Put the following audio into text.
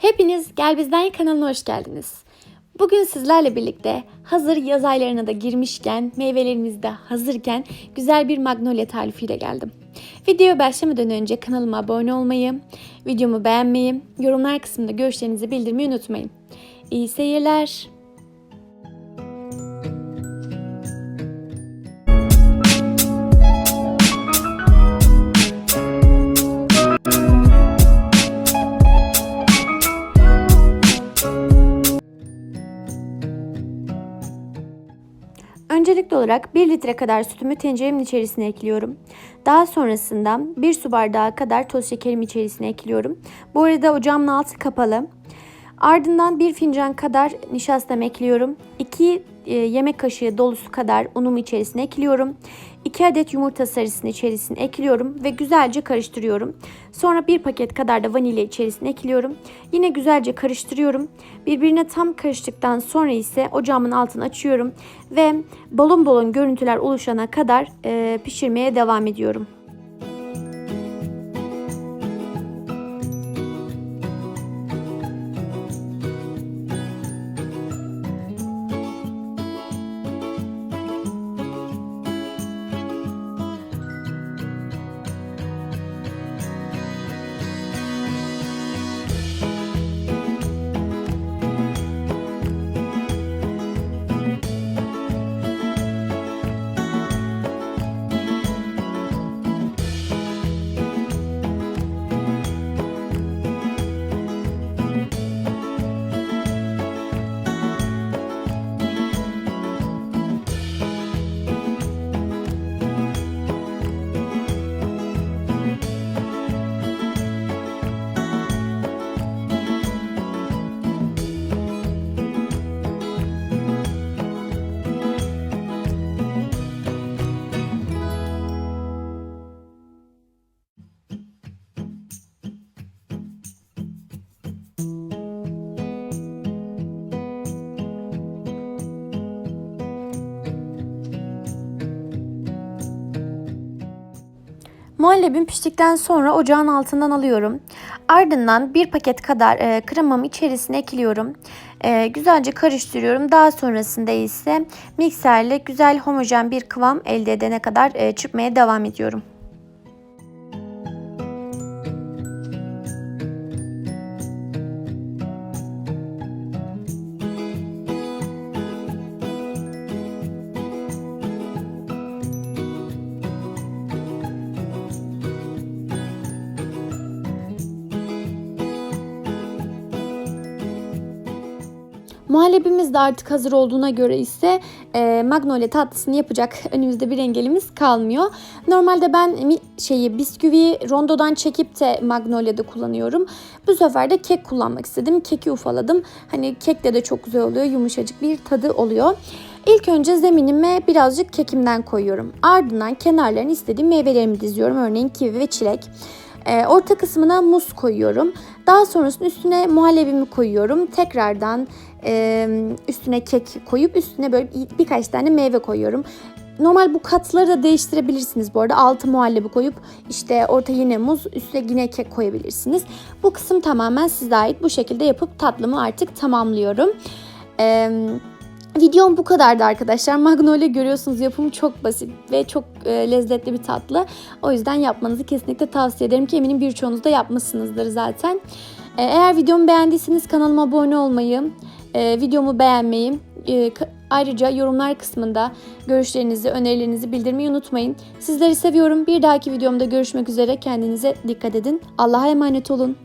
Hepiniz Gel Bizden kanalına hoş geldiniz. Bugün sizlerle birlikte hazır yaz aylarına da girmişken, meyvelerimiz de hazırken güzel bir magnolia tarifiyle geldim. Videoya başlamadan önce kanalıma abone olmayı, videomu beğenmeyi, yorumlar kısmında görüşlerinizi bildirmeyi unutmayın. İyi seyirler. Öncelikli olarak 1 litre kadar sütümü tenceremin içerisine ekliyorum. Daha sonrasında 1 su bardağı kadar toz şekerimi içerisine ekliyorum. Bu arada ocağımın altı kapalı. Ardından 1 fincan kadar nişastamı ekliyorum. 2 yemek kaşığı dolusu kadar unumu içerisine ekliyorum. 2 adet yumurta sarısını içerisine ekliyorum ve güzelce karıştırıyorum. Sonra 1 paket kadar da vanilya içerisine ekliyorum. Yine güzelce karıştırıyorum. Birbirine tam karıştıktan sonra ise ocağımın altını açıyorum ve balon balon görüntüler oluşana kadar e, pişirmeye devam ediyorum. Muhallebim piştikten sonra ocağın altından alıyorum. Ardından bir paket kadar e, kremamı içerisine ekliyorum. E, güzelce karıştırıyorum. Daha sonrasında ise mikserle güzel homojen bir kıvam elde edene kadar e, çırpmaya devam ediyorum. Muhallebimiz de artık hazır olduğuna göre ise e, magnolia tatlısını yapacak önümüzde bir engelimiz kalmıyor. Normalde ben şeyi bisküviyi rondodan çekip de magnolia'da kullanıyorum. Bu sefer de kek kullanmak istedim. Keki ufaladım. Hani kekte de çok güzel oluyor. Yumuşacık bir tadı oluyor. İlk önce zeminime birazcık kekimden koyuyorum. Ardından kenarlarına istediğim meyvelerimi diziyorum. Örneğin kivi ve çilek. E, orta kısmına muz koyuyorum. Daha sonrasında üstüne muhallebimi koyuyorum. Tekrardan e, üstüne kek koyup üstüne böyle birkaç tane meyve koyuyorum. Normal bu katları da değiştirebilirsiniz bu arada. Altı muhallebi koyup işte orta yine muz, üstüne yine kek koyabilirsiniz. Bu kısım tamamen size ait. Bu şekilde yapıp tatlımı artık tamamlıyorum. Eee Videom bu kadardı arkadaşlar. Magnolia görüyorsunuz yapımı çok basit ve çok e, lezzetli bir tatlı. O yüzden yapmanızı kesinlikle tavsiye ederim ki eminim birçoğunuz da yapmışsınızdır zaten. E, eğer videomu beğendiyseniz kanalıma abone olmayı, e, videomu beğenmeyi, e, ayrıca yorumlar kısmında görüşlerinizi, önerilerinizi bildirmeyi unutmayın. Sizleri seviyorum. Bir dahaki videomda görüşmek üzere. Kendinize dikkat edin. Allah'a emanet olun.